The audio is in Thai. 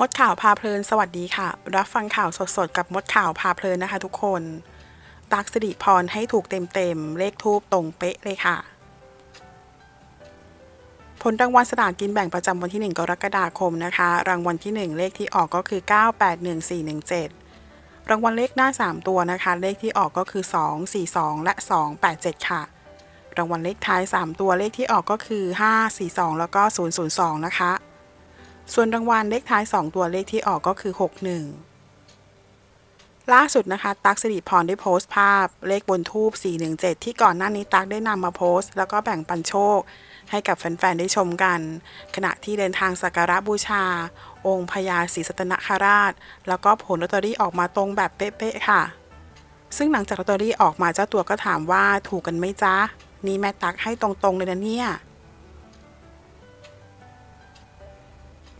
มดข่าวพาเพลินสวัสดีค่ะ รับฟังข่าวสดๆ กับมดข่าวพาเพลินนะคะทุกคน ตักสิริพรให้ถูกเต็มๆ เลขทูบตรงเป๊ะเลยค่ะ ผลรางวัลสลากกินแบ่งประจำวันที่ 1 กรกฎาคมนะคะ รางวัลที่ 1 เลขที่ออกก็คือ 981417 รางวัลเลขหน้า 3 ตัวนะคะ เลขที่ออกก็คือ 242 และ 287 ค่ะ รางวัลเลขท้าย 3 ตัวเลขที่ออกก็คือ 542 แล้วก็ 002 นะคะ ส่วนรางวัลเลขท้าย 2 ตัวเลขที่ออกก็คือ 61 ล่าสุดนะคะ ตั๊กสิริพรได้โพสต์ภาพเลขบนทูบ417 ที่ก่อนหน้านี้ตั๊กได้นำมาโพสต์ แล้วก็แบ่งปันโชค ให้กับแฟน ๆ ได้ชมกัน ขณะที่เดินทางสักการะบูชา องค์พญาศรีสัตนคราช แล้วก็ผลลอตเตอรี่ออกมาตรงแบบเป๊ะๆค่ะ ซึ่งหลังจากลอตเตอรี่ออกมาเจ้าตัวก็ถามว่าถูกกันไหมจ๊ะนี่แม่ตั๊กให้ตรงๆเลยนะเนี่ย